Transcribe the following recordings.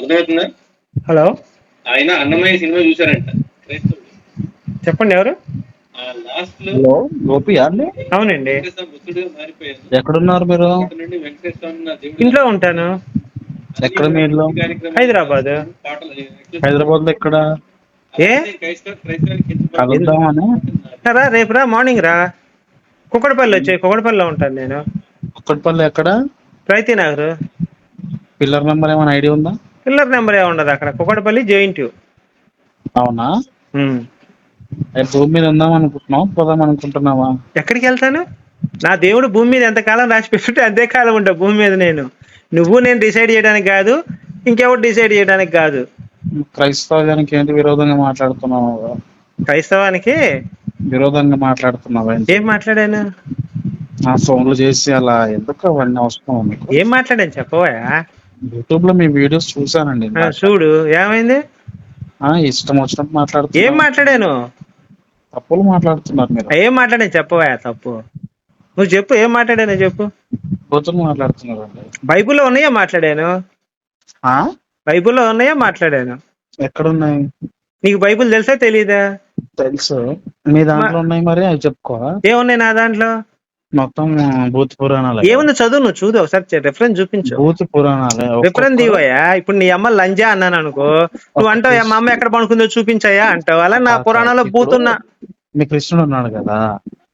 అర్థమవుతుందా? హలో. ఆయన అన్నమయ్య సినిమా చూసారంట చెప్పండి ఎవరు? ఆ లాస్ట్లో హలో గోపి అండి? అవునండి. వెంకటేశ్వర బుద్ధుడుగా మారిపోయారు. ఎక్కడున్నారు మీరు? అక్కడి నుండి వెంకటేశ్వర నా దేవుడు. ఇంట్లో ఉంటాను. ఎక్కడ మీ ఇల్లు ఈ కార్యక్రమం హైదరాబాద్. పాటలు హైదరాబాద్లో ఎక్కడ? ఏ? క్రైస్తవ క్రైస్తవానికి కించపరిచే- కలుద్దామని. రా రేపు రా మార్నింగ్ రా. కుక్కడపల్లి వచ్చాయి కుక్కడపల్లిలో ఉంటాను నేను. కుక్కట్పల్లి ఎక్కడ? రైతీ నగర్ పిల్లర్ నెంబర్ ఏమైనా ఐడియా ఉందా? పిల్లర్ నెంబర్ ఏ ఉండదు అక్కడ? కుక్కడపల్లి జెయింట్ అవునా? భూమి మీద ఉందాం అనుకుంటున్నావా? పోదాం అనుకుంటున్నావా? ఎక్కడికి వెళ్తాను? నా దేవుడు భూమి మీద ఎంతకాలం రాసి పెట్టుంటే అంతే కాలం ఉంటా భూమి మీద నేను. నువ్వు నేను డిసైడ్ చేయడానికి కాదు ఇంకెవరు డిసైడ్ చేయడానికి కాదు. క్రైస్తవానికి ఏంటి విరోధంగా మాట్లాడుతున్నావు? క్రైస్తవానికి? విరోధంగా మాట్లాడుతున్నావా? ఏం మాట్లాడాను? ఆ ఫోన్లు చేసి అలా ఎందుకు అవన్నీ అవసరం? ఏం మాట్లాడాను? చెప్పవా యూట్యూబ్లో మీ వీడియోస్ చూసానండి చూడు. ఏమైంది? ఆ, ఇష్టం వచ్చినట్టు ఏం మాట్లాడుతున్నారు మాట్లాడాను? తప్పులు మాట్లాడుతున్నారు మీరు. ఏం మాట్లాడాను చెప్పవా? తప్పు. నువ్వు చెప్పు ఏం మాట్లాడాను చెప్పు. బూతులు మాట్లాడుతున్నారండి. బైబిల్లో ఉన్నాయా మాట్లాడాను? ఆ? బైబిల్లో ఉన్నాయా మాట్లాడాను? ఎక్కడున్నాయి? నీకు బైబిల్ తెలుసా తెలీదా? తెలుసు. మీ దాంట్లో ఉన్నాయి మరి అవి చెప్పుకోవా? ఏమున్నాయి నా దాంట్లో? మొత్తం భూత పురాణాలు. ఏముంది చదువు నువ్వు? చూడు ఒకసారి రెఫరెన్స్ చూపించు. భూత పురాణాలే రిఫరెన్స్ దివయ్యా ఇప్పుడు నీ అమ్మ లంజా అన్నాను అనుకో. నువ్వు అంటావు మా అమ్మ ఎక్కడ పడుకుందో చూపించాయా అంటావు. అలా నా పురాణంలో బూతున్నా మీ కృష్ణుడు ఉన్నాడు కదా.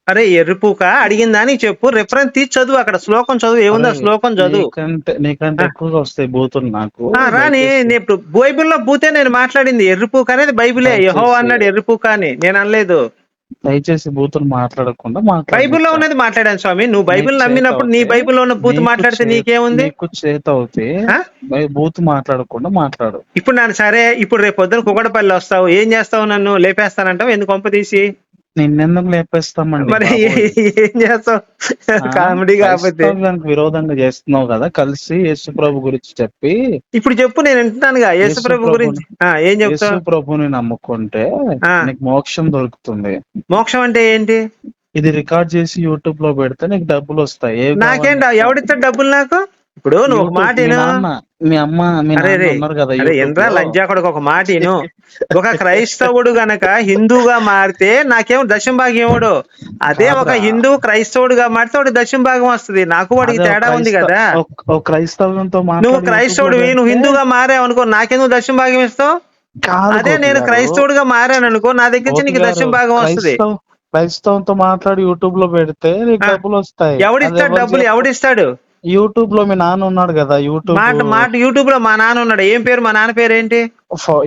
అరే ఎర్రిపూక అడిగిందా అని చెప్పు. రిఫరెన్స్ తీసి చదువు అక్కడ. శ్లోకం చదువు. ఏముందో ఆ శ్లోకం చదువు? నీకంటే ఎక్కువగా వస్తాయి బూతులు నాకు. రాని. ఇప్పుడు బైబిల్లో బూతే నేను మాట్లాడింది. ఎర్రిపూక అనేది బైబిలే. యహో అన్నాడు ఎర్రిపూక అని. నేను అనలేదు. దయచేసి బూతులు మాట్లాడకుండా మాట్లాడు. బైబిల్లో ఉన్నది మాట్లాడాను స్వామి. నువ్వు బైబిల్ నమ్మినప్పుడు నీ బైబిల్లో ఉన్న బూత్ మాట్లాడితే నీకేముంది? నీకు చేత అవుతే బూత్ మాట్లాడకుండా మాట్లాడు. ఇప్పుడు నేను సరే ఇప్పుడు రేపు పొద్దున కుక్కడపల్లి వస్తావు. ఏం చేస్తావు నన్ను? లేపేస్తానంటావు? ఎందుకు కొంప తీసి? నిన్నెందుకు లేపేస్తామండి మరి. ఏం చేస్తావు ఆ? కామెడీ కాకపోతే క్రైస్తవ్యానికి విరోధంగా చేస్తున్నావు కదా కలిసి యేసు ప్రభు గురించి చెప్పి ఇప్పుడు చెప్పు నేను వింటున్నానుగా యేసు యేసు ప్రభు ప్రభుని- గురించి ఏం యేసు చెప్తావు ప్రభుని నమ్ముకుంటే. నీకు మోక్షం దొరుకుతుంది మోక్షం అంటే ఏంటి ఇది రికార్డ్ చేసి యూట్యూబ్లో పెడితే నీకు డబ్బులు వస్తాయి ఏ నాకేం కావాలి? ఎవడిస్తాడు డబ్బులు నాకు ఇప్పుడు నువ్వు ఒక మాట మీ అమ్మ అరే ఎంద్రా. లంజా కొడుకు ఒక మాట ఒక క్రైస్తవుడు గనక హిందూగా మారితే నాకేం దశం భాగం ఇవ్వడు అదే ఒక. హిందూ క్రైస్తవుడుగా మారితే వాడికి దశం భాగం వస్తుంది. నాకు వాడికి తేడా ఉంది కదా. క్రైస్తవంతో నువ్వు క్రైస్తవుడివి లో నువ్వు హిందూగా మారావు అనుకో నాకెందుకు దశం భాగం ఇస్తావు? అదే నేను. క్రైస్తవుడిగా మారాను అనుకో నా దగ్గర నుంచి నీకు దశం భాగం వస్తుంది. క్రైస్తవ- క్రైస్తవంతో మాట్లాడి యూట్యూబ్లో పెడితే. డబ్బులు వస్తాయి. ఎవడిస్తాడు డబ్బులు? ఎవడిస్తాడు? యూట్యూబ్లో మీ నాన్న ఉన్నాడు కదా యూట్యూబ్ మాట మాట యూట్యూబ్లో మా నాన్న ఉన్నాడు. ఏం పేరు? మా నాన్న పేరు ఏంటి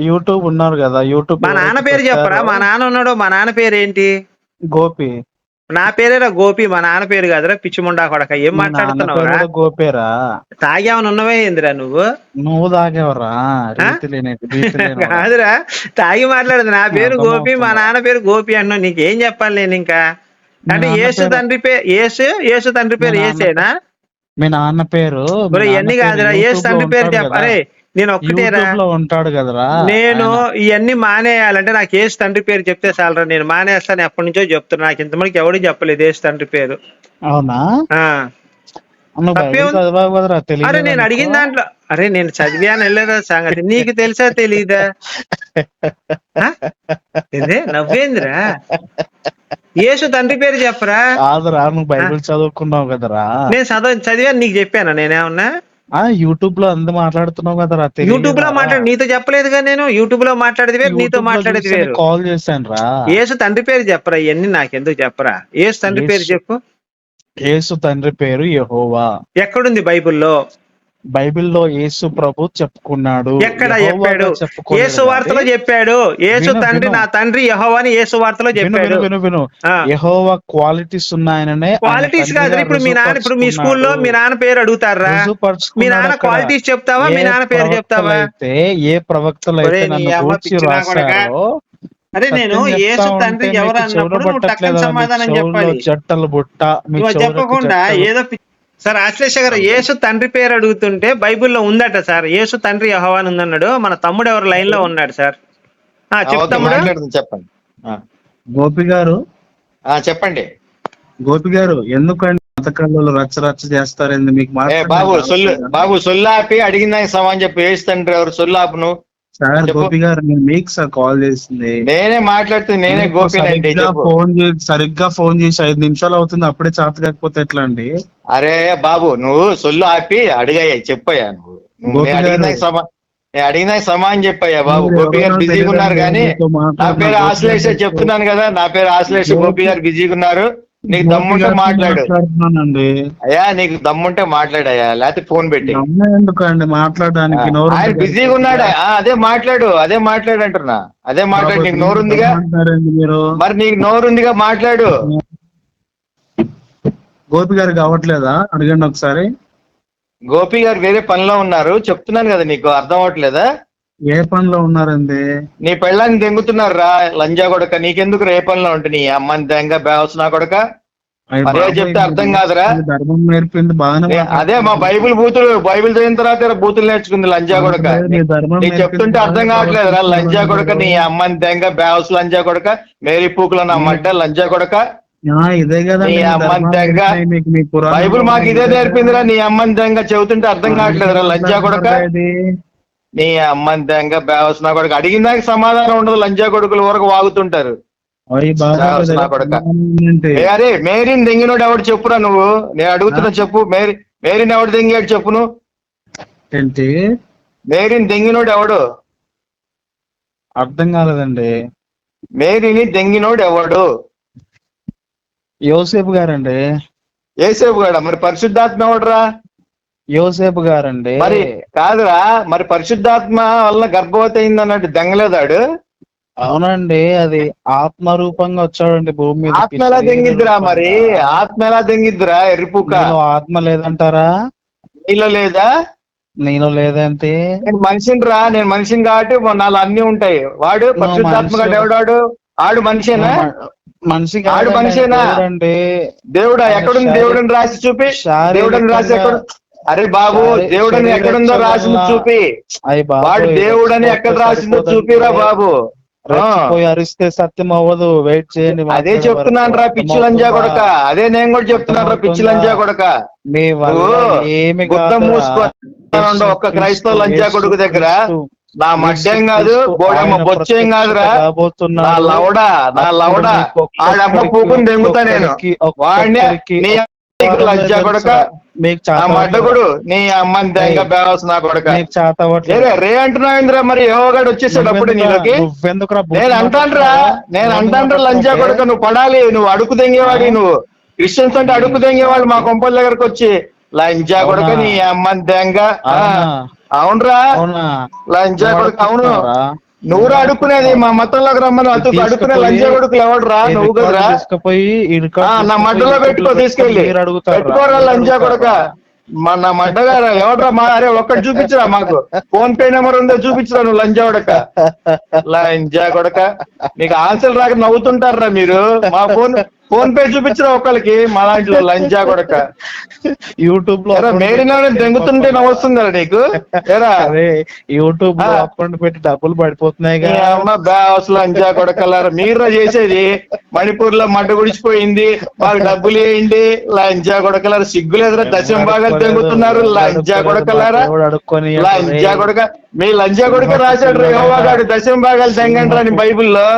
యూట్యూబ్ ఉన్నారు కదా యూట్యూబ్ మా నాన్న పేరు చెప్పరా? మా నాన్న ఉన్నాడు మా నాన్న పేరు ఏంటి గోపి. నా పేరేరా గోపి మా నాన్న పేరు కాదురా పిచ్చిముండా కొడక. ఏం మీ నాన్న పేరు మాట్లాడుతున్నావురా కూడా గోపేరా. తాగేమని ఉన్నవే ఏందిరా నువ్వు? నువ్వు తాగేవరా? కాదురా తాగి మాట్లాడదు. నా పేరు? గోపి మా నాన్న పేరు గోపి అన్నావు. నీకేం చెప్పాలి నేను ఇంకా? అంటే యేసు తండ్రి పేరు యేసు యేసు తండ్రి పేరు ఏసేనా మీ నాన్న పేరు ఇవన్నీ కాదురా లో తండ్రి పేరు. నేను ఒక్కటేరా? ఉంటాడు కదరా. నేను. ఇవన్నీ మానేయాలంటే నాకు ఏసు తండ్రి పేరు చెప్తే చాలరా? నేను మానేస్తాను ఎప్పటి నుంచో చెప్తున్నా. నాకు ఇంతమందికి ఎవరికి చెప్పలేదు ఏసు తండ్రి పేరు. అవునా? తెలియదు అరే నేను అడిగిన దాంట్లో అరే నేను చదివాను వెళ్ళదా సంగతి? నీకు తెలుసా? ఏంది నవ్వేంద్రా? యేసు తండ్రి పేరు చెప్పరా? కాదురా నువ్వు బైబిల్ చదువుకున్నావు కదరా. నేను చదవ చదివాను నీకు చెప్పానా నేనేమన్నా? ఆ యూట్యూబ్లో అందు మాట్లాడుతున్నావు కదరా? యూట్యూబ్లో మాట్లాడి నీతో చెప్పలేదుగా నేను? యూట్యూబ్లో మాట్లాడేది వేరు నీతో మాట్లాడేది వేరు. కాల్ చేశాను రా యేసు తండ్రి పేరు చెప్పరా ఇవన్నీ నాకెందుకు చెప్పరా? యేసు తండ్రి పేరు. చెప్పు. యేసు తండ్రి పేరు యెహోవా. ఎక్కడుంది బైబిల్లో? బైబిల్లో యేసు ప్రభు చెప్పుకున్నాడు ఎక్కడ చెప్పాడు? యేసు వార్తలో చెప్పాడు. యేసు తండ్రి. నా తండ్రి యహోవాని యేసు వార్తలో చెప్పాడు. విను విను. యెహోవా క్వాలిటీస్ ఉన్నాయననే క్వాలిటీస్ కాదు ఇప్పుడు మీ నాన్న ఇప్పుడు మీ. స్కూల్లో మీ నాన్న పేరు అడుగుతారా? మీ నాన్న. క్వాలిటీస్ చెప్తావా? మీ నాన్న పేరు చెప్తావా? ప్రవక్తలైతే ఏ ప్రవక్తలు అయితే నన్ను. రాశారో అరే నేను యేసు తండ్రి ఎవరు అన్నప్పుడు నువ్వు సమాధానం చెప్పాలి. జట్టలు బుట్ట చెప్పకుండా ఏదో సార్ ఆశ్లేష గారు యేసు తండ్రి పేరు అడుగుతుంటే బైబిల్లో ఉందట సార్. యేసు తండ్రి యహోవాని ఉందన్నాడు మన తమ్ముడు ఎవరు లైన్లో ఉన్నాడు సార్? మాట్లాడుతుంది చెప్పండి. ఆ. గోపి గారు? ఆ, చెప్పండి. గోపి గారు ఎందుకంటే పథకాలలో రచ్చ రచ్చ చేస్తారేంది మీకు బాబు సొల్లు? బాబు సొల్లు ఆపి అడిగిన దానికి సమాన్ చెప్పి వేసి తండ్రి ఎవరు సొల్లు ఆపు నువ్వు సార్. గోపి గారు నేను మీకు సార్ కాల్ చేసింది. నేనే మాట్లాడుతుంది నేనే చెప్పు. ఫోన్ చేసి సరిగ్గా ఫోన్ చేసి ఐదు నిమిషాలు అవుతుంది అప్పుడే చేత కాకపోతే ఎట్లా అండి? అరే బాబు నువ్వు సొల్లు ఆపి అడిగాయ్యా చెప్పయ్యా నువ్వు. గోపి. అడిగిన సమాన్ చెప్పయ్యా బాబు. గోపి గారు బిజీగా ఉన్నారు కానీ నా పేరు గోపి ఆశ్లేష చెప్తున్నాను కదా నా పేరు ఆశ్లేష గోపి- గోపి గారు బిజీగా ఉన్నారు. నీకు దమ్ముంటే మాట్లాడు. మాట్లాడుతున్నానండి. అయ్యా నీకు దమ్ముంటే మాట్లాడయ్యా లేకపోతే ఫోన్ పెట్టి. అమ్మాయి ఎందుకండి? మాట్లాడడానికి నోరు ఆయన బిజీగా ఉన్నాడు? ఆ, అదే మాట్లాడు అదే మాట్లాడు అంటున్నా. అదే మాట్లాడు నీకు నోరు ఉందిగా మాట్లాడారండి మీరు. మరి నీకు నోరు ఉందిగా మాట్లాడు. గోపి గారికి అవ్వట్లేదా అడగండి ఒకసారి. గోపి గారు వేరే పనిలో ఉన్నారు. చెప్తున్నాను కదా నీకు అర్థం అవట్లేదా ఏ పనిలో ఉన్నారండి? నీ పెళ్ళాన్ని దెంగుతున్నారు రా లంజా కొడక. నీకెందుకు రే పనిలో ఉంటే నీ అమ్మని దెంగ బేవసనా కొడక? బాబోయ్, చెప్తే అర్థం కాదురా? ధర్మం నేర్పింది బాగానే నే- అదే మా బైబిల్ బూతులు బైబిల్ చదివిన తర్వాత బూతులు నేర్చుకుంది లంజా కొడక. నీకు చెప్తుంటే అర్థం కావట్లేదురా. లంజా కొడక నీ అమ్మని దెంగ బేవస్ లంజా కొడక. మేరీ పూకుల నా మడ్డ లంజా కొడక. ఇదే కదా నీ అమ్మని దెంగ. బైబిల్ మాకు ఇదే నేర్పిందిరా. నీ అమ్మని దెంగ చెబుతుంటే అర్థం కావట్లేదురా లంజా కొడక. నీ అమ్మని దెంగ బేవసనా కొడక. అడిగిన దానికి సమాధానం ఉండదు. లంజా కొడుకులు వరకు వాగుతుంటారు. అరే మేరీని దెంగినోడు ఎవడు చెప్పురా నువ్వు? నేను అడుగుతున్నా చెప్పు. మేరీ మేరీని ఎవడు దెంగాడు చెప్పు నువ్వు? ఏంటి? మేరీని దెంగినోడు ఎవడు? అర్థం కాలేదండి. మేరీని దెంగినోడు ఎవడు? యోసేపు గారండి. ఏసేపు గాడ? మరి పరిశుద్ధాత్మ ఎవడురా? యోసేపు గారండి. మరి కాదురా మరి పరిశుద్ధాత్మ వల్ల గర్భవతి అయింది అన్నట్టు దెంగలేదాడు? అవునండి అది ఆత్మ రూపంగా వచ్చాడండి భూమి మీద ఆత్మ ఎలా దెంగిద్దిరా మరి? ఆత్మ ఎలా దెంగిద్దిరా ఎర్రిపుక? ఆత్మ లేదంటారా? నీలో లేదా? నేను లేదంటే? నేను మనిషిని రా నేను మనిషిని కాబట్టి నాలో అన్ని ఉంటాయి. వాడు పరిశుద్ధాత్మ గాడు ఎవడాడు? ఆడు మనిషేనా? మనిషి ఆడు మనిషేనా? అండి దేవుడా ఎక్కడుంది? దేవుడిని రాసి చూపి. దేవుడిని రాసి ఎక్కడ అరే బాబు దేవుడని ఎక్కడుందో రాసింది చలన- చూపి. వాడు దేవుడని ఎక్కడ రాసిందో చూపిరా బాబు. అరిస్తే సత్యం అవ్వదు. వెయిట్ చేయండి అదే చెప్తున్నాను రా పిచ్చి లంజా కొడక. అదే నేను కూడా చెప్తున్నాను రా పిచ్చి లంజా కొడక. మీ ఏమి. మూసుకొని ఉండు ఒక్క క్రైస్తవ లంజా కొడుకు దగ్గర నా మడ్డేం కాదు బోడమ్మ బొచ్చేం కాదురా. నా లవడా నా లవడా. ఆడమ్మ పూకుని దెంగుతా నేను. వాడిని లంజా కొడక. మీకు మడ్డగుడు నీ అమ్మని దెంగ బేవస్ నా కొడక. మీకు చేత అవ్వట్లేదు. రే అంటున్నావేంద్రా మరి? యోగాడు వచ్చేసాడు అప్పుడు నీలోకి. నువ్వెందుకురా నేను అంటానురా నేను అంటాను లంజా కొడక నువ్వు పడాలి నువ్వు అడుగు దెంగేవాడి నువ్వు. క్రిస్టియన్స్ అంటే అడుగు దెంగేవాళ్ళు మా కొంపల దగ్గరకు వచ్చి లంజా కొడక? నీ అమ్మని దెంగ? అవునురా? అవునా? లంజా కొడుకు అవును. నువ్వురా అడుక్కునేది మా మతంలోకి రమ్మని తీసుకుపోయి- అడుక్కునే లంజా కొడుకులు ఎవడురా ఈ నువ్వు ఆ, నా మడ్డలో పెట్టుకో తీసుకెళ్ళి? పెట్టుకోరా లంజా కొడక? మా నా మడ్డగారు ఎవడ్రా మా అరే ఒక్కటి చూపించరా మాకు. ఫోన్ పే నెంబర్ ఉందో చూపించరా నువ్వు లంజా కొడక? లంజా కొడక? మీకు ఆన్సర్ రాక నవ్వుతుంటారా మీరు? మా ఫోన్ ఫోన్ పే చూపించరా ఒక్కరికి మా లాంటి లంజా కొడక. యూట్యూబ్లో ఎరా అకౌంట్ మేడినా పెట్టి దెంగుతుంటే నవ్వుస్తుందిరా నీకు? ఎరా? అదే యూట్యూబ్లో. అకౌంట్ పెట్టి డబ్బులు పడిపోతున్నాయి అమ్మ బ్యాస్ లంజా కొడకలారా? మీరా చేసేది. మణిపూర్లో మడ్డ గుడిచిపోయింది. మాకు డబ్బులు వేయండి లంజా కొడకలారా? సిగ్గులేదురా? దశం భాగాలు తెంగుతున్నారు లంజా కొడకలారా? లంజా కొడక మీ లంజా కొడక రాశాడు దశం భాగాలు తెంగండి అని బైబిల్లో.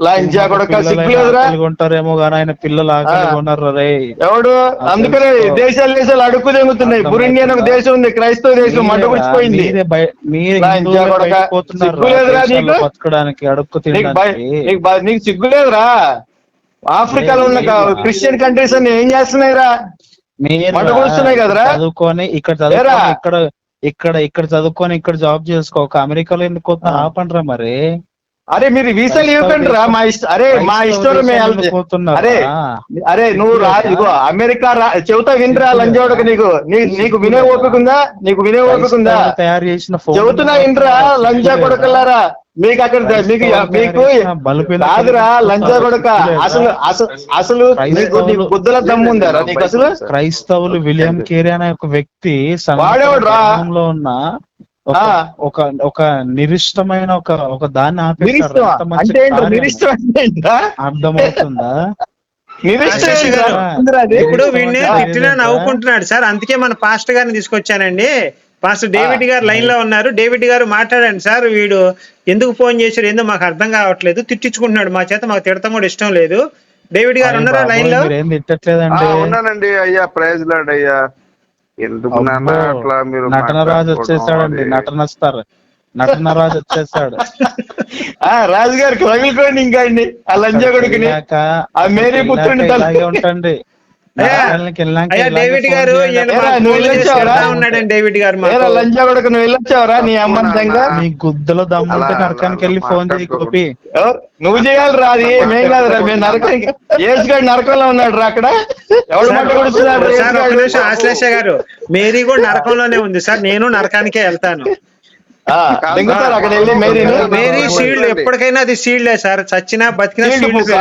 లంజా కొడక సిగ్గులేదురా. ఉంటారేమో కానీ ఆయన పిల్లలు ఆకలి ఉన్నారు రే ఎవడు? అందుకనే దేశాలు దేశాలు అడుక్కు తెంగుతున్నాయి బురుండి అని దేశం ఉంది క్రైస్తవ దేశం మడ్డ గుడిచిపోయింది మీరే బయ- మీరే లంజా హిందువులే కొడక. బయటకు పోతున్నారు సిగ్గులేదురా నీకు? బతకడానికి అడుక్కు నీకు సిగ్గులేదురా? ఆఫ్రికాలో ఉన్న క్రిస్టియన్ కంట్రీస్ అన్ని ఏం చేస్తున్నాయిరా? కొడుతున్నాయి కదరా? చదువుకొని ఇక్కడ? చదువుకొని ఇక్కడ ఇక్కడ ఇక్కడ చదువుకొని ఇక్కడ జాబ్ చేసుకోక అమెరికాలో ఎందుకు ఆపండ్రా మరి. అరే మీరు వీసాలు ఇవ్వకండి రా మా ఇష్టం అరే మా ఇష్టం మేము అరే అరే నువ్వు రా ఇగో అమెరికా రా చెబుతా వినరా లంజోడకు నీకు. నీకు వినే ఓపిక ఉందా? నీకు వినే ఓపిక ఉందా? తయారు చేసిన చెబుతున్నా వినరా లంజా కొడకల్లారా మీకు అక్కడ మీకు మీకు కాదురా లంజా కొడక అసలు అసలు అసలు నీకు నీకు బుద్ధుల దమ్ము ఉందారా నీకు అసలు? క్రైస్తవులు విలియం కేరీ అనే ఒక వ్యక్తి వాడేవాడురా? సంఘంలో ఉన్న ఒక- ఆ. ఒక ఒక నిరిష్టమైన ఒక ఒక దాన్ని అంటే. నిరిష్టం అంటే అర్థమవుతుందా? ఇప్పుడు వీడిని తిట్టినా నవ్వుకుంటున్నాడు. సార్ అందుకే మన పాస్టర్ గారిని తీసుకొచ్చానండి. పాస్టర్ డేవిడ్ గారు లైన్లో ఉన్నారు. డేవిడ్ గారు మాట్లాడండి సార్. వీడు ఎందుకు ఫోన్ చేశారు? ఏందో మాకు అర్థం కావట్లేదు? తిట్టించుకుంటున్నాడు మా చేత మాకు తిడతాం కూడా ఇష్టం లేదు. డేవిడ్ గారు ఉన్నారా లైన్లో ఉన్నానండి. అయ్యా ప్రైజ్ లాడ్ అయ్యా. ఎందుకు నాన్న అట్లా మీరు నటనరాజు వచ్చేసాడండి? నటన స్టార్ నటనరాజు వచ్చేసాడు. ఆ రాజు గారికి రగులుకోండి ఇంకా అండి. ఆ లంజా కొడుకుని ఆ మేరీ పుత్రుని ఉంటండి. డేవిడ్ గారు నువ్వు ఉన్నాడండి డేవిడ్ గారు వెళ్ళొచ్చావరా నీ మీ గుద్దలో దమ్ముంటే నరకానికి వెళ్ళి ఫోన్ చేయి? నువ్వు చేయాలి రా అది మేం కాదురా మేము నరకానికి ఏసుగాడు నరకంలో ఉన్నాడు రా అక్కడ. ఎవడు మట్ట కొడుతున్నాడు రా సార్ ఒక యేసుగాడు? నిమిషం ఆశ్లేష గారు మేరీ కూడా నరకంలోనే ఉంది. సార్ నేను నరకానికే వెళ్తాను. దింగుతారు అక్కడ వెళ్ళి మేరీని మేరీ షీల్డ్ ఎప్పటికైనా అది షీల్డే సార్. చచ్చినా బతికినా షీల్డ్ పూకా?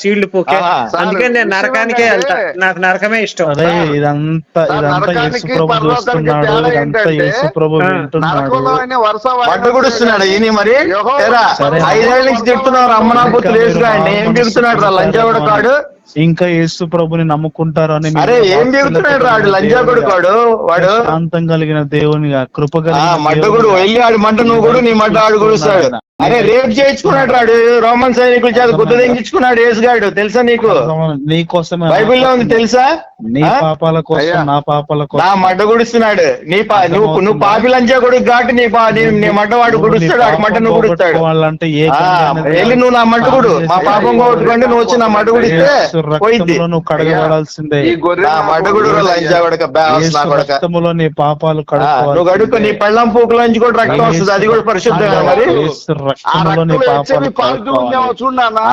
షీల్డ్ పూకే. అందుకని నేను నరకానికే వెళ్తా. నాకు నరకమే ఇష్టం. ఇదంతా ఇదంతా నరకానికి యేసు ప్రభు పరలోకానికి చూస్తున్నాడు. ఇదంతా వింటున్నాడు. కొడుస్తున్నాడు ఈయన మరి. ఐదేళ్ళ నుంచి తిడుతున్నారు అమ్మనా పుత్రులు వేసుగాండి ఏం చెబుతున్నాడు రా లంజా కొడుకాడు ఇంకా యేసు ప్రభుని నమ్ముకుంటారు అని మీరు అరే ఏం చెబుతున్నాడు రా వాడు? శాంతం కలిగిన దేవునిగా కృప ఆ కలిగిన మడ్డగుడు దేవునిగా. వెళ్ళి ఆడు మంట నువ్వు కూడా నీ మంట ఆడు గుడుస్తాడు అరే రేపు చేయించుకున్నాడు రాడు. రోమన్ సైనికుల చేత గుద్ద తెంగించుకున్నాడు యేసుగాడు. తెలుసా నీకు? నీ కోసమే బైబిల్లో ఉంది తెలుసా? నీ ఆ? పాపాల కోసం. నా పాపాల నా కోసం మడ్డ గుడిస్తున్నాడు. నీ పా నువ్వు నువ్వు పాపి లంజా కొడుకు కాబట్టి నీ పా నీ నీ మడ్డ వాడు నువ్వు నీ గుడుస్తాడు. ఆడు మడ్డ నువ్వు గుడుస్తాడు. పోగొట్టుకోవాలంటే ఏ వెళ్ళి నువ్వు నా మడ్డ గుడు. మా పాపం పోగొట్టుకోండి. నువ్వు వచ్చి నా మడ్డ గుడిస్తే రక్తములో నువ్వు కడగబడాల్సిందే. నా మడ్డ గుడు లంజా కొడక నా రక్తములో నీ పాపాలు ఆ, నువ్వు గడుపు నీ పెళ్ళం పూకులోంచి కూడా రక్తం వస్తుంది. అది కూడా పరిశుద్ధంగా మరి. యేసు ఆ రక్తములో నీ రక్తంలో పాపాలు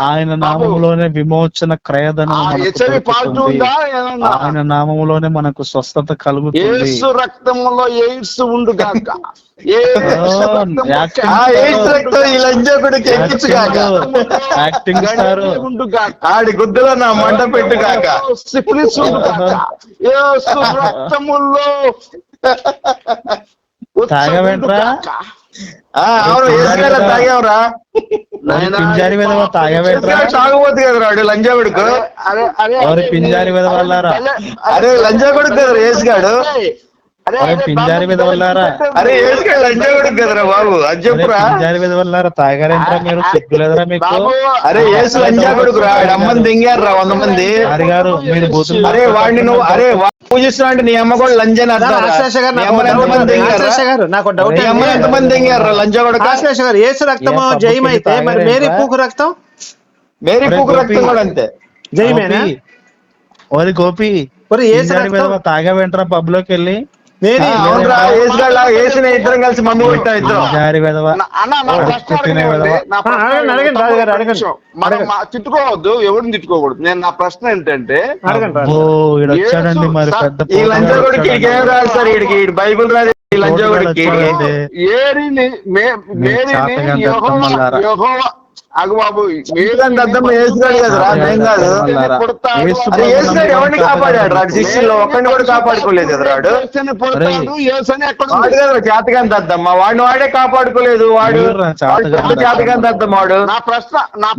ఆయన నామములోనే విమోచన క్రయధనం? ఆయన నామములోనే మనకు స్వస్థత కలుగుతుంది. యేసు రక్తంలో ఎయిడ్స్ ఉండు గాక. Acting star. ఆడి గుద్దలో నా మంట పెట్టుగాక సిఫిలిస్ ఉండు గాక. యేసు రక్తములో తాగవేంట్రా? పింజారి తాగవేంట్రా తాగబోతు కదా రాడు లంజా కొడుకు. అరే అరే ఎవరి పింజారి విధవల్లారా? అరే లంజా కొడుకు కదరా ఏసుగాడు అరే అరే పింజారి విధవల్లారా? అరే ఏసుగాడు లంజా కొడుకు కదరా బాబు. అది అరే చెప్పురా. పింజారి విధవల్లారా తాగారేంట్రా మీరు? సిగ్గులేదురా మీకు? అరే ఏసు లంజా కొడుకు రా ఆడి అమ్మని దింగారు రా వంద మంది. హరి గారు మీరు అరే వాడిని నువ్వు అరే పూజిస్తున్నా అంటే నీ అమ్మ కూడా లంజని నాకు డౌట్ ఎంతమంది దింగారు లంజా ఆశ్లేష గారు ఏసు రక్తము? జయమైతే మరి? మేరీ పూకు రక్తం? మేరీ పూకు. రక్తం కూడా అంతే. జయమేనా? గోపి, ఓరి గోపి విధవ తాగావేంట్రా పబ్లోకి వెళ్ళి? ఏసిన ఇద్దరం కలిసి మందు కొట్టాం ఇద్దరం అన్న నా ప్రశ్న. నా ప్రశ్న అడగండి, అడగండి, అడగండి. మనం అడగండి. మా- తిట్టుకోవద్దు ఎవరిని తిట్టుకోకూడదు నేను నా ప్రశ్న ఏంటంటే అడగండి రాజు వచ్చాడండి మరి పెద్ద ఈ ఈడికి. రాదు సార్ ఈడికి ఈడు బైబిల్ రాదు ఈ లంజా కొడుకు వచ్చాడండి. ఏరిని మే- మేరీని చాతగాని యెహోవా దద్దమ్మలారా. యెహోవా అగు బాబు చాతగాని దద్దమ్మ యేసుగాడు కదరా, మేం కాదు. అరే ఏసుగాడు ఎవరిని కాపాడాడు రాడు శిష్యుల్లో ఒక్కడిని కూడా కాపాడుకోలేదు కదా రాడు వాడు కదా చేతగాని దద్దమ్మ. వాడిని వాడే కాపాడుకోలేదు వాడు. ఎవర్రా చేతగాని వాడు చేతగాని దద్దమ్మ. వాడు. నా ప్రశ్న నా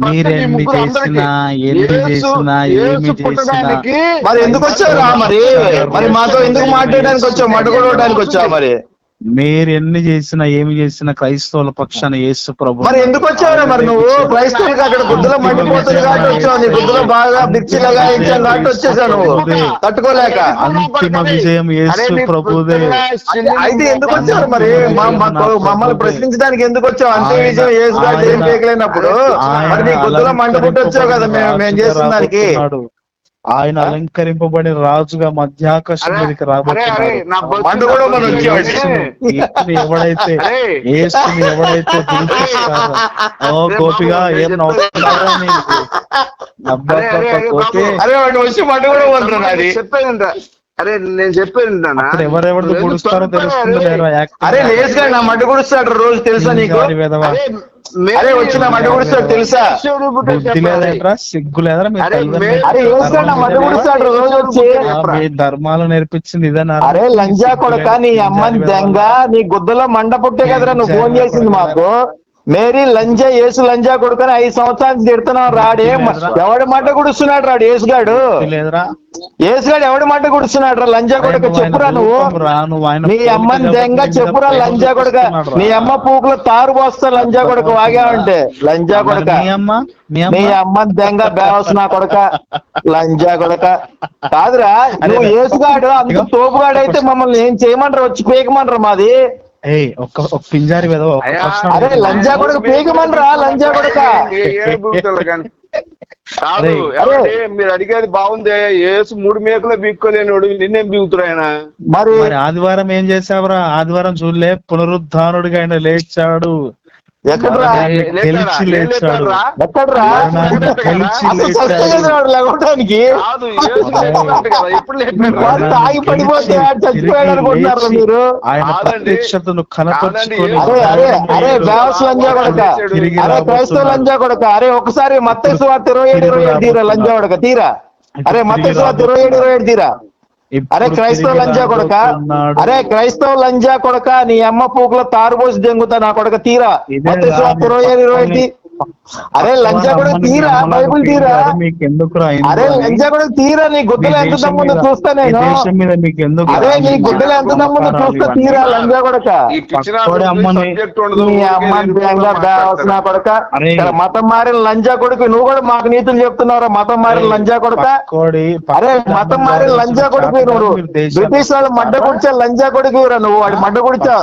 మరి ఎందుకు వచ్చావు రా మరి? మరి మాతో ఎందుకు మాట్లాడడానికి వచ్చావు? మట్టుకోవడానికి వచ్చావు మరి? మీరు ఎన్ని చేసినా ఏమి చేసినా క్రైస్తవుల పక్షాన యేసు ప్రభు మరి ఎందుకు వచ్చావురా మరి నువ్వు? క్రైస్తవులకు అక్కడ గుద్దులో మండిపోతుంది కాబట్టి వచ్చావు. నీ గుద్దులో బాగా బిచ్చిలాగా ఇచ్చాను కాబట్టి వచ్చేసావు నువ్వు. తట్టుకోలేక. అంతిమ విజయం యేసు ప్రభుదే. అయితే ఎందుకు వచ్చావు మరి? మమ్మల్ని ప్రశ్నించడానికి ఎందుకు వచ్చావు? అంతే విజయం వేసుగాడు ఏం చేయలేనప్పుడు? మరి నీ గుద్దులో మండిపుట్టి వచ్చావు కదా మేము మేము చేసిన దానికి. ఆయన అలంకరింపబడి రాజుగా మధ్యాకాశం అరే, మీదకి. యేసుని ఎవడైతే అరే. యేసుని ఎవడైతే ఓ గోపిగా ఏం నవ్వుతున్నారా నీకు? అరే, నేను తెలుస్తుంది అరే, నా మడ్డు గుడిస్తాడు రోజు తెలుసా నీకు. అరే, వచ్చి నా మడ్డు గుడిస్తాడు తెలుసా? సిగ్గు ధర్మాలు నేర్పించింది ఇదేనా అరే లంజా కొడక నీ అమ్మని దెంగ నీ గుద్దలో మండ పుట్టే కదరా నువ్వు ఫోన్ చేసింది మాకు. మేరీ లంజా యేసు లంజా కొడుకుని ఐదు సంవత్సరాలు తిడుతున్నాం రాడు ఎవడి మాట గుడుస్తున్నాడు రాడు యేసుగాడు? లేదురా యేసుగాడు ఎవడి మాట గుడుస్తున్నాడు రా? లంజా కొడుకు చెప్పురా నువ్వు? నీ అమ్మని దెంగ చెప్పురా లంజా కొడుక? నీ అమ్మ పూకులు తారు పోస్తా లంజా కొడుకు వాగావంటే. లంజా కొడుక. అమ్మ? నీ అమ్మ? అమ్మని దెంగ బేవస్ నా కొడక. లంజా కొడక. కాదురా నువ్వు యేసుగాడు అంత తోపుగాడు అయితే మమ్మల్ని ఏం చేయమంటారు? వచ్చి పీకమంటారు మాది? ఒక్క ఒక్క పింజారి మీద అరే. లంజా కొడుకు పీకమనరా లంజా కొడక కాదు మీరు అడిగేది బాగుంది ఏసు మూడు మేకలు బీక్కోలేనోడు నిన్నేం బీగుతురు ఆయన మరి మరి ఆదివారం ఏం చేసావురా? ఆదివారం చూడలే పునరుద్ధానుడిగా ఆయన లేచాడు. వాడు తాగి పడిపోతే చచ్చిపోయాడు అనుకుంటున్నారు మీరు. అరే అరే అరే బేవస్ లంజా కొడక. తిరిగి అరే క్రైస్తవ. లంజా కొడక. అరే ఒకసారి సువార్త ఇరవై ఏడు ఇరవై ఏడు తీరా లంజా కొడక తీరా. అరే సువార్త ఇరవై ఏడు ఇరవై ఏడు తీరా. అరే క్రైస్తవ లంజా కొడక. అరే క్రైస్తవ లంజా కొడక నీ అమ్మ పూకులో తారుపోసి దెంగుతా నా కొడక తీరా ఇరవై ఇరవై. అరే లంజా కొడక తీరా బైబిల్ తీరా? మీకు ఎందుకు అరే లంజా కొడక తీరా నీ గుడ్డలు ఎంత దమ్ముందో చూస్తా నేను. దేశం మీద మీకు ఎందుకు అరే నీ గుడ్డలు ఎంత దమ్ముందో చూస్తా తీరా లంజా కొడక నీ అమ్మ కొడక మతం మారిన లంజా కొడుకు నువ్వు కూడా మాకు నీతులు చెప్తున్నావురా మతం మారిన లంజా కొడక? అరే మతం మారిన లంజా కొడుకు నువ్వు. బ్రిటిష్ వాళ్ళు మడ్డ కుడిచా లంజా కొడుకు నువ్వు వాడి మడ్డ కుడిచా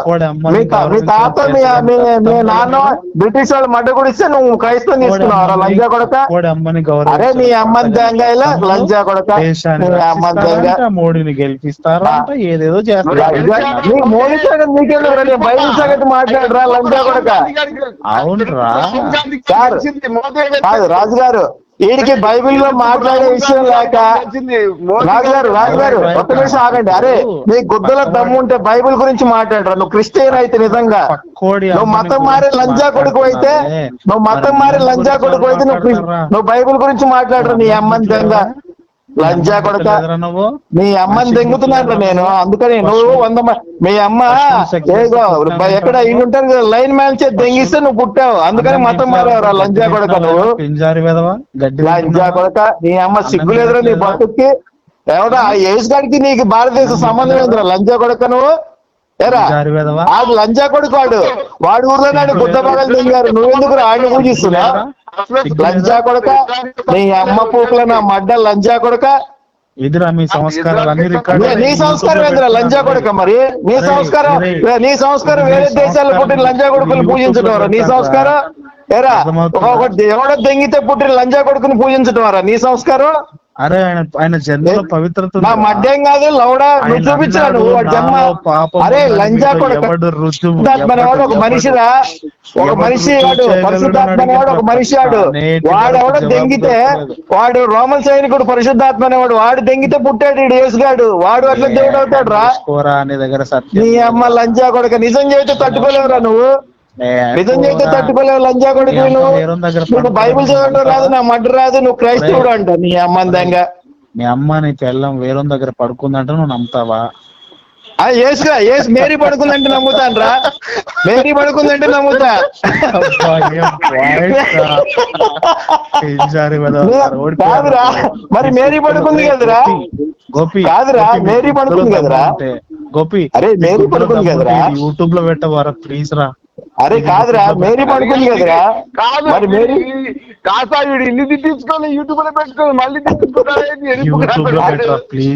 మీ తాత మీ నాన్న బ్రిటిష్ వాళ్ళు మడ్డ కుడిస్తే నువ్వు క్రైస్తవం తీసుకున్నావురా లంజా కొడక? అరే నీ అమ్మని తెంగాయలా లంజా కొడక? మోడీని గెలిపిస్తారంట ఏదేదో చేస్తారు. మోడీ సంగతి నీకెందుకు నీ బైబిల్ సంగతి మాట్లాడరా లంజా కొడక. అవునురా. సార్, కాదు రాజుగారు వీడికి బైబిల్లో మాట్లాడే విషయం లేక రాజుగారు రాజుగారు ఒక్క నిమిషం ఆగండి అరే నీ గుద్దల దమ్ము ఉంటే బైబిల్ గురించి మాట్లాడరా నువ్వు క్రిస్టియన్ అయితే నిజంగా నువ్వు మతం మారే లంజా కొడుకు అయితే. నువ్వు మతం మరి లంజా కొడుకు అయితే నువ్వు? నువ్వు బైబిల్ గురించి మాట్లాడరా నీ అమ్మని లంజా కొడక? మీ అమ్మని దెంగుతున్నాను నేను. అందుకని నువ్వు వంద మ- అమ్మ ఎక్కడ ఇల్లు ఉంటారు కదా లైన్ మ్యాన్ చేసి దెంగిస్తే నువ్వు పుట్టావు. అందుకని మతం మారేవరా లంజా కొడక నువ్వు? తింటున్నావా? కొడక? నీ అమ్మ సిగ్గులేదురా నీ బతుక్కి. ఆ ఏజ్ గారికి నీకు భారతదేశ సంబంధం ఏందిరా? లంజా కొడక నువ్వు? ఆడు లంజా కొడుకు వాడు వాడు ఊర్లో నాడు బుద్ధ పగలు దిగారు నువ్వెందుకు ఆడిని పూజిస్తున్నా లంజా కొడక నీ అమ్మ పూకుల నా మడ్డ లంజా కొడక. ఎదురా మీ సంస్కారాలు అన్ని రికార్డు నీ- సంస్కారం ఏందిరా లంజా కొడక మరి? నీ సంస్కారం నీ సంస్కారం వేరే దేశాల్లో పుట్టిన లంజా కొడుకుని పూజించడం నీ సంస్కారం? ఏరా ఒకటి ఎవడో దెంగితే పుట్టిన లంజా కొడుకుని పూజించడం నీ సంస్కారం? అరే ఆయన ఆయన జన్మలో పవిత్రత నా. మడ్డేం కాదు లౌడా నువ్వు ఆయన చూపించరా నువ్వు వాడి జన్మ అరే లంజా కొడక. అనేవాడు ఒక మనిషిరా? ఒక మనిషి వాడు చేయగలడు పరిశుద్ధాత్మ అని అనేవాడు ఒక మనిషి వాడు వాడు జవాబు దెంగితే. వాడు రోమన్ సైనికుడు పరిశుద్ధాత్మ అనేవాడు వాడు దెంగితే పుట్టాడు ఈడు యేసుగాడు. వాడు అట్లా దేవుడు అవుతాడు రా నీ దగ్గర సత్యం నీ అమ్మ లంజా కొడుక నిజం చేస్తే తట్టుకోలేవురా నువ్వు. నిజం లంజా కొడుకు నీ అమ్మ నువ్వు బైబిల్ చదవడం రాదు నా మడ్డ రాదు నువ్వు క్రైస్తవుడు అంట నీ అమ్మందంగా మీ అమ్మ నీ పెళ్ళం వేరే దగ్గర పడుకుందంటే నువ్వు నమ్ముతావా? ఆ యేసుగా యేసు మేరీ పడుకుందంటే నమ్ముతాను రా. మేరీ పడుకుందంటే నమ్ముతా. కాదురా మరి మేరీ పడుకుంది కదరా? గోపి కాదురా, మేరీ పడుకుంది కదరా? గోపి అరే, మేరీ పడుకుంది కదరా? యూట్యూబ్లో పెట్టవారా? ప్లీజ్ రా. అరే కాదురా మేరీ పడుకుంది కదరా? కాదు మరి మేరీ కాసా వీడు ఇల్లు తిట్టించుకొని యూట్యూబ్లో పెట్టుకొని మళ్ళీ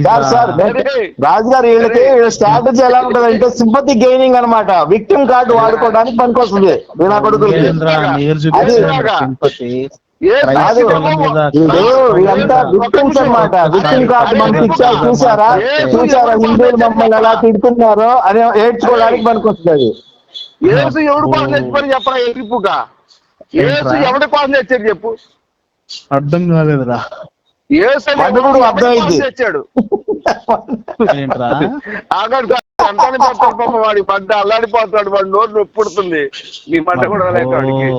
సార్ సార్ రాజుగారు వీళ్ళకి స్ట్రాటజీ ఎలా ఉంటది అంటే సింపతి గెయినింగ్ అన్నమాట. విక్టిమ్ కార్డు వాడుకోవడానికి పనికొస్తుంది వీణా కొడుకులకి. వీళ్ళంతా విక్టిమ్స్ అన్నమాట. విక్టిమ్ కార్డు మనకి ఇచ్చారు చూసారా? చూసారా? హిందువులు మమ్మల్ని ఎలా తిడుతున్నారో అని ఏడ్చుకోవడానికి పనికొస్తుంది ఏసు ఎవడు కోసం తెచ్చిపోయి చెప్పరా ఎరిపుగా ఏసు ఎవడి కోసం తెచ్చాడు చెప్పు. అర్థం కాలేదురా. ఏసు అర్థమైంది. తెచ్చాడు ఏంట్రా? ఆగడు అంతాన్ని పెడతాడు పాప వాడి పడ్డ అల్లాడిపోతాడు వాడు నోరు నొప్పి పుడుతుంది. మీ పంట కూడా వాడికి.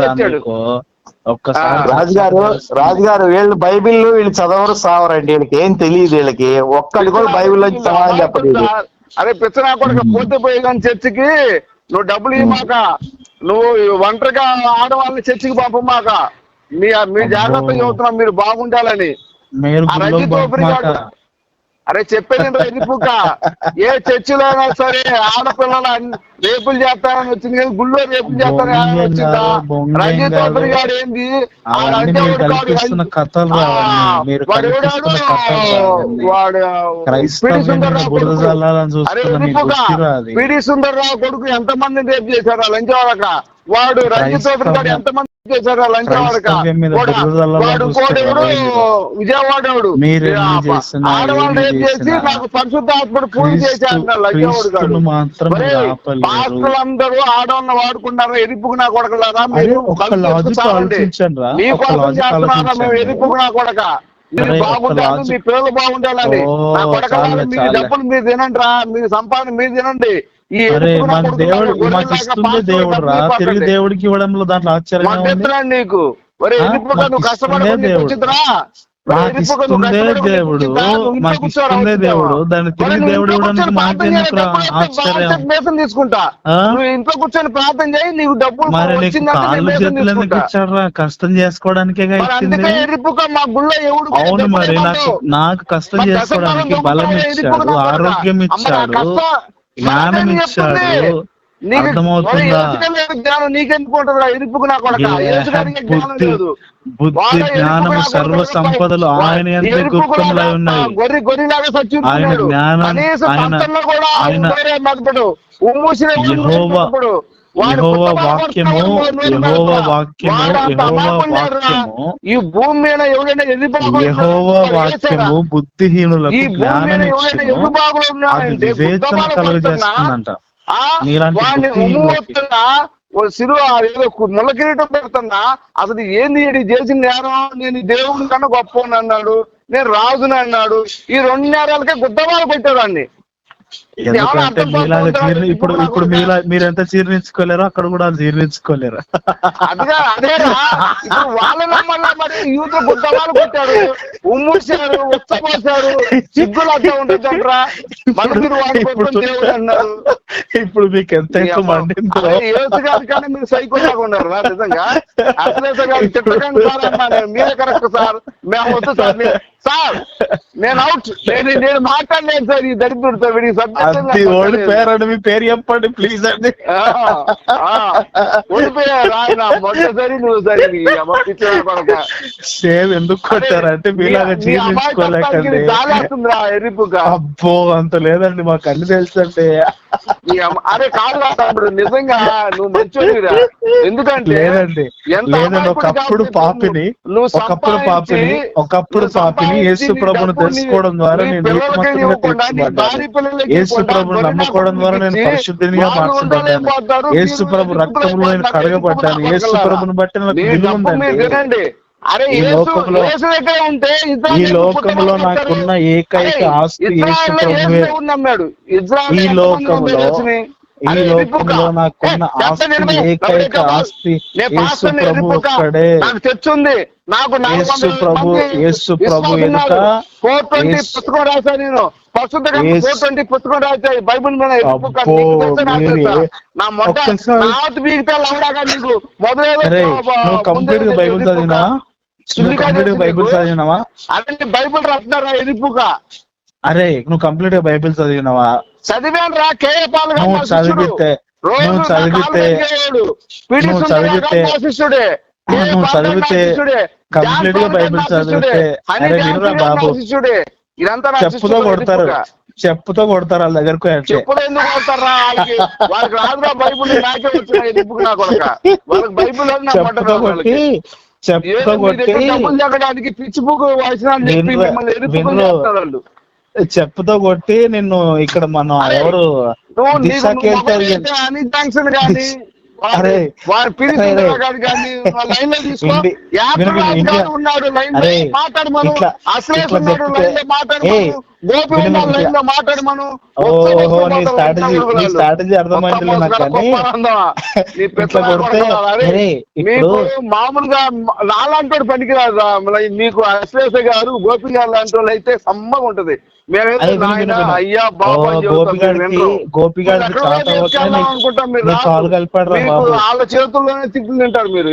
కాదు. ఒక్కసారి రాజుగారు రాజుగారు వీళ్ళు బైబిల్ వీళ్ళు చదవరు సావరండి వీళ్ళకి ఏం తెలియదు వీళ్ళకి. ఒక్కటి కూడా బైబిల్ నుంచి సమాధానం చెప్పలేదు. అరే పిచ్చనా కొడుకు పోతే పోయి కానీ చర్చికి నువ్వు డబ్బులు ఇవ్వమాక. నువ్వు ఒంటరిగా ఆడవాళ్ళని చర్చికి పంపమాక. మీ మీ జాగ్రత్తగా చెబుతున్నాం మీరు బాగుండాలని. అరే చెప్పేది ఎదిపుక ఏ చర్చిలో అయినా సరే ఆడపిల్లలు రేపులు చేస్తారని వచ్చింది కానీ గుళ్ళో రేపులు చేస్తారని వచ్చిందా? రంజిత్ గారు ఏంది? వాడు పిడి సుందర్రావు కొడుకు. ఎంత మందిని రేపు చేశారు ఆ లంచవాడక వాడు రంజిత్ ఓపెన్ గారు ఎంత మంది చేశారు లంచవాడక వాడు కోడెవడు. విజయవాడవాడు ఆడవాళ్ళు ఎన్ని చేసి నాకు పరిశుద్ధ ఆత్మడు పూజ చేశాడు లంచవాడు. పాస్టర్లందరూ ఆడవాళ్ళని వాడుకున్నారు? ఎరుపుకు నా కొడకలారా మీరు మీ కోసం చేస్తున్నారా? మేము ఆలోచించండి. ఎరుపుకు నా కొడక. మీరు మీ పిల్లలు బాగుండాలని నా కొడకలారా మీ. డబ్బులు మీరు తినండి రా మీ సంపాదన మీరు తినండి. ఈ అరే ఎరుపుకు నా మాకు కొడుకులాగా దేవుడు మాకు ఇస్తుంది దేవుడు రా. తిరిగి. దేవుడికి ఇవ్వడంలో దాంట్లో ఆశ్చర్యం మాకు ఉంది ఎత్తురా నీకు ఒరే ఆ? ఎరుపుక మాకు నువ్వు ఇస్తుందే కష్టపడకుండా దేవుడు. వచ్చిందిరా? మాకు ఇస్తుందే దేవుడు. దాన్ని తిరిగి దేవుడు ఇవ్వడానికి మాకెందుకు ఆశ్చర్యం. తీసుకుంటా. ఇంట్లో కూర్చొని ప్రార్థన చేయి నీకు డబ్బులు మరి నీకు కాళ్ళు చేతులు ఎందుకు. ఇచ్చారా కష్టం చేసుకోవడానికే ఇచ్చింది? అవును మరి నాకు. నాకు కష్టం చేసుకోవడానికి బలం ఇచ్చాడు ఆరోగ్యం ఇచ్చాడు. జ్ఞానం ఇచ్చాడు అర్థమవుతుందా? జ్ఞానం నీకెందుకు ఎరుపుకు నా కొడక? బుద్ధి బుద్ధి జ్ఞానము సర్వ సంపదలు ఆయన ఎంత నా ఉన్నాయి. గొర్రె గొర్రెలాగా ఆయన సచ్చుతున్నాడు జ్ఞానం- ఆయన- ఆయన- ఉమ్మూసిన యెహోవా- యెహోవా వాక్యము, యెహోవా వాక్యము, యెహోవా వాక్యము, ఈ భూమి మీద ఎవరైనా యెహోవా వాక్యము బుద్ధిహీనులకు జ్ఞానం ఇచ్చును అది వివేచన కలుగజేస్తుందంట. నీలాంటి సిరు ఏదో ముళ్ళ కిరీటం పెడుతున్నా అసలు ఏంది ఈడు చేసిన నేరం? నేను దేవుని కన్నా గొప్ప అన్నాడు. నేను రాజుని అన్నాడు. ఈ రెండు నేరాలకే గుద్దవాళ్ళు ఇది ఏమన్నా ఎందుకంటే మీలాగా? జీర్ణ ఇప్పుడు ఇప్పుడు మీలా మీరు ఎంత జీర్ణించుకోలేరో అక్కడ కూడా జీర్ణించుకోలేరు ఇప్పుడు మరి యూత్ కొట్టారు. ఉమ్మూసారు సిగ్గులు ఉంటుందంటరా మీకు ఎంత ఎక్కువ మండిందో. గారి కానీ మీరు సైకోలాగా ఉన్నారు నిజంగా. గారు సార్ మీరే కరెక్ట్ సార్. మేము వద్దు సార్ సార్ నేను అవుట్ నేను నేను మాట్లాడలేదు సార్ ఈ దరిద్రుడితో వీడి అది ఓడిపోయారండి మీ పేరు చెప్పండి ప్లీజ్ అండి. ఓడిపోయారు? ఆయన మొదటిసారి నువ్వు సరే. సేమ్ ఎందుకు కొట్టారంటే మీలాగా ఇది జాలేస్తుందిరా ఎరుపుగా. అబ్బో అంత లేదండి మాకు అన్ని తెలుసండి. అరే కాదు నిజంగా నువ్వు మంచోడివిరా. ఎందుకంటే లేదండి లేదండి ఒకప్పుడు పాపిని ఒకప్పుడు పాపిని ఒకప్పుడు పాపిని యేసు ప్రభుని తెలుసుకోవడం ద్వారా నేను యేసు ప్రభుని నమ్ముకోవడం ద్వారా నేను పరిశుద్ధినిగా మార్చబడ్డాను యేసు ప్రభు రక్తంలో నేను కడగబడ్డాను యేసు. ప్రభుని బట్టి నాకు విలువ ఉందండి ఈ లోకంలో- ఈ లోకంలో నాకున్న. ఏకైక ఆస్తి యేసు ప్రభువే ఈ లోకంలో? ఈ లోకంలో. నాకున్న ఆస్తి ఏకైక? ఆస్తి యేసు ప్రభు. ఒక్కడే. ఉంది నాకు యేసు ప్రభు యేసు ప్రభు ఎదుట. 420 యేసు- పుస్తకం రాశా నేను. ప్రస్తుత ఫోర్ ట్వంటీ పుస్తకం బైబుల్ మీద నా మొట్ట ఒక్కసారి- నావత్ బీగితే లవడాగా నీకు. మొదలైన అరే నువ్వు కంప్లీట్గా బైబుల్ చదివినా? నువ్వు కంప్లీట్గా బైబుల్ చదివినావా? అదే బైబుల్ రాస్తున్నారా? ఎరుపుక అరే నువ్వు కంప్లీట్గా బైబిల్ చదివినావా? చదివాను రా కేఏ పాల్ నువ్వు. చదివితే నువ్వు చదివితే నువ్వు చదివితే నువ్వు చదివితే. కంప్లీట్గా బైబిల్. చదివితే అరే వినురా బాబు. చెప్పుతో కొడతారు. చెప్పుతో కొడతారు వాళ్ళ దగ్గరకు చెప్పులు ఎందుకు కొడతారా వాళ్ళకి? రాదురా బైబుల్ నాకే వచ్చిన ఎరుపుకు నా కొడక. వాళ్ళకి బైబుల్ అని నా చెప్పుతో కొట్టి చెప్పుతో కొట్టి. పిచ్చి బుక్ వాసిన చెప్పి మిమ్మల్ని చెప్పుతో కొట్టి నిన్ను ఇక్కడ మన ఎవరు అరే, స్ట్రాటజీ అర్థమైంది నాకు కానీ. ఇట్లా కొడితే మామూలుగా నాలాంటి పనికిరాదు మీకు అశ్లేష గారు గోపి గారు లాంటి వాళ్ళు అయితే సమ్మగా ఉంటది. గోపిగాడికి. గోపిగాడికి వాళ్ళ చేతుల్లోనే తిట్లు తింటారు మీరు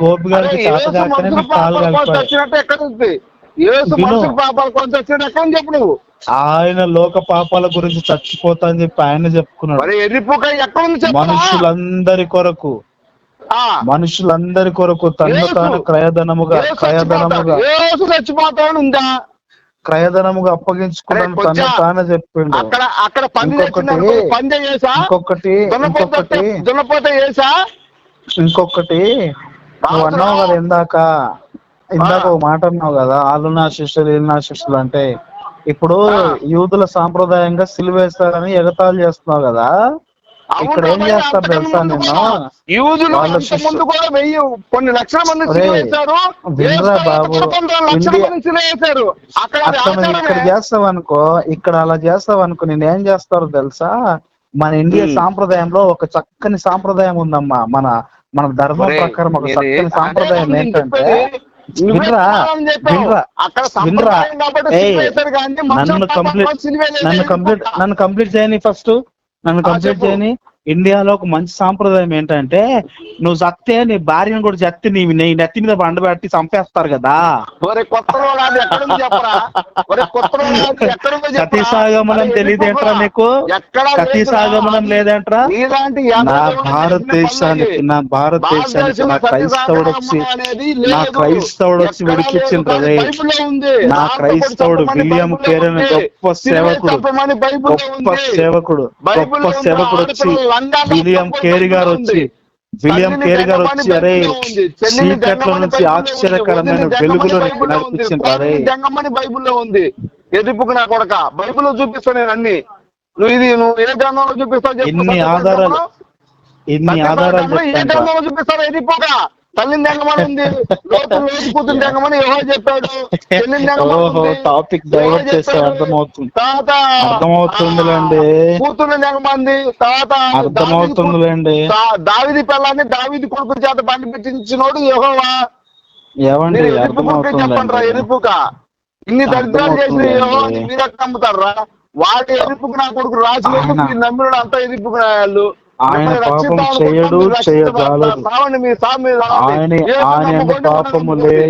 గోపిగాడికి కలిపాడు వచ్చినట్టు ఎక్కడ ఉంది? ఏసు. మనుషుల పాపాల కొంచెం వచ్చినట్టు ఎక్కడ చెప్పు నువ్వు? ఆయన లోక పాపాల గురించి చచ్చిపోతా అని చెప్పి ఆయన చెప్పుకున్నాడు. మరి ఎరుపుక ఎక్కడ ఉంది చెప్పు మనుషులందరి కొరకు ఆ. మనుషులందరి కొరకు తన్ను యేసు. తాను క్రయధనముగా. క్రయధనముగా చచ్చిపోతాడు ఉందా? క్రయధనముగా అప్పగించుకున్నాను తను చెప్పిండు. అక్కడ అక్కడ పంది ఇంకొకటి ఇంకొకటి దున్నపోతే ఇంకొకటి. నువ్వు అన్నావు కదా ఇందాక. ఇందాక ఒక మాట అన్నావు కదా వాళ్ళు నా శిష్యులు వీళ్ళు నా శిష్యులు అంటే. ఇప్పుడు. యూదుల సాంప్రదాయంగా సిలువేస్తారని ఎగతాళి చేస్తున్నావు కదా. ఇక్కడ ఏం చేస్తారు తెలుసా నేను యూదులు ముందు కూడా వెయ్యి కొన్ని లక్షల మంది వినరా బాబు, ఇక్కడ. చేస్తావు అనుకో ఇక్కడ అలా చేస్తావు అనుకో నేను ఏం చేస్తారో తెలుసా? మన ఇండియా. సాంప్రదాయంలో ఒక చక్కని సాంప్రదాయం ఉందమ్మా. మన మన ధర్మం ప్రకారం ఒక చక్కని సాంప్రదాయం ఏంటంటే నన్ను కంప్లీట్. నన్ను కంప్లీట్ నన్ను కంప్లీట్ చేయని ఫస్ట్. నన్ను ఆ, కంప్లీట్ చెప్పు. చేయని ఇండియాలో ఒక మంచి సాంప్రదాయం ఏంటంటే నువ్వు చస్తే నీ భార్యను కూడా చస్తే నీ నీ నెత్తి మీద బండబెట్టి చంపేస్తారు కదా? సతీసాగమనం అరే, తెలియదేంట్రా నీకు సతీసాగమనం లేదురా. లేదేంట్రా నా భారతదేశానికి నా భారతదేశానికి నా క్రైస్తవుడు వచ్చి నా. క్రైస్తవుడు వచ్చి విడిపించిండ్రు. నా క్రైస్తవుడు విలియం కేరన్ గొప్ప సేవకుడు గొప్ప. సేవకుడు గొప్ప. సేవకుడు వచ్చి విలియం కేరి గారు వచ్చి. విలియం కేరి గారు వచ్చి అరే చీకట్ల నుంచి. ఆశ్చర్యకరమైన వెలుగులో. నడిపించిండ్రు అరే దెంగమని బైబిల్లో ఉంది ఎదుపుకు నా కొడక బైబిల్లో చూపిస్తా నేను అన్ని నువ్వు ఇది నువ్వు ఏ గ్రంథంలో చూపిస్తావు. ఎన్ని సత్యపరచంలో? ఆధారాలు ఇన్ని ఆధారాలు ఏ గ్రంథంలో ఎదిపోక తల్లిని ఉంది. కూతురు దెంగమని ఎవరో చెప్పాడు. చెల్లిని. టాపిక్ యెహోవా డైవర్ట్ చేస్తే. అర్థమవుతుంది. తర్వాత అర్థమవుతుందిలేండి. ఆ, కూతుర్ని దెంగమంది తర్వాత అర్థమవుతుందిలేండి. దావిది పిల్లాన్ని దావిది కొడుకు చేత బండి పెట్టించినోడు యెహోవా. ఏమండి చెప్పండి ఎరుపుక ఇన్ని దరిద్రాలు చేసిన. యెహోవాని మీరు నమ్ముతారా? వాడి ఎరుపుకు నా కొడుకు రాజు ఆయన- మీరు నమ్మిన అంతా ఎరుపుకు వాళ్ళు. ఆయన పాపం చేయడు, సావండి. ఆయన- ఆయన పాపము. లేదు.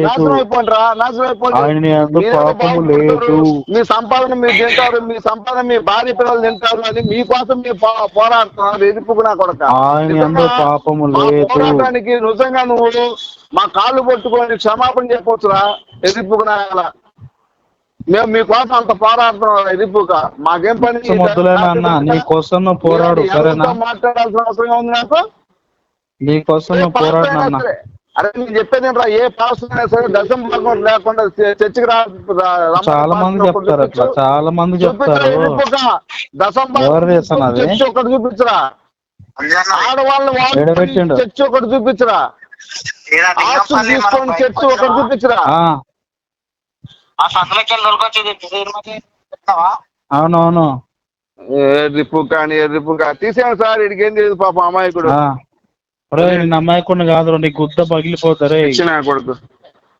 ఆయన మీరు పాపము. లేదు. మీ సంపాదన మీరు తింటారు మీ సంపాదన మీ భార్య పిల్లలు తింటారు అని మీకోసం మీరు పోరాడుతున్నారు ఎరుపుకు నా కొడక ఆయన నిజంగా పాపము లేదు. నిజంగా నువ్వు మా కాళ్ళు పట్టుకొని క్షమాపణ చెప్పొచ్చురా ఎదిపుకు నాయాల మేము మీకోసం అంత పోరాడుతున్నాం ఎదిపుక మాకేం పని అన్న నీ కోసం నువ్వు పోరాడు సరేనా? మాట్లాడాల్సిన అవసరం ఉంది నాకు? నీ కోసం నువ్వు పోరాడు. అరే నేను చెప్పేది ఏంట్రా ఏ పాస్టర్ అయినా సరే దశం భాగం లేకుండా చర్చికి రా రా- చాలా మంది చెప్తారు అట్లా. చాలా మంది చెప్తారు? దశం? చర్చి ఒకటి చూపించరా. ఆడవాళ్ళని. చర్చి ఒకటి చూపించరా. ఆస్తులు తీసుకొని చర్చి ఒకటి చూపించరా. ఆ, సందులోకి వెళ్ళి అవునవును. ఎర్రిపు కానీ ఎర్రిపు కానీ. తీసేయండి సార్ ఇడికి ఏం తెలియదు పాప అమాయకుడు. నమ్మకుండా కాదు నీ గుద్ద పగిలిపోతారే ఇచ్చిన కొడుకు.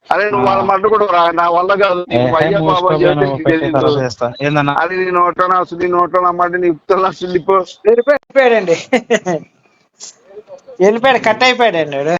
అరే నువ్వు వాళ్ళ మట్టు కూడా రా నా వల్ల కాదు. అది నీ నోట్లో నా నీ నోట్లో నా మాట నీ ఉత్తర స్లిప్ వెళ్ళిపోయాడండి. వెళ్ళిపోయాడు కట్ అయిపోయాడండి. వాడు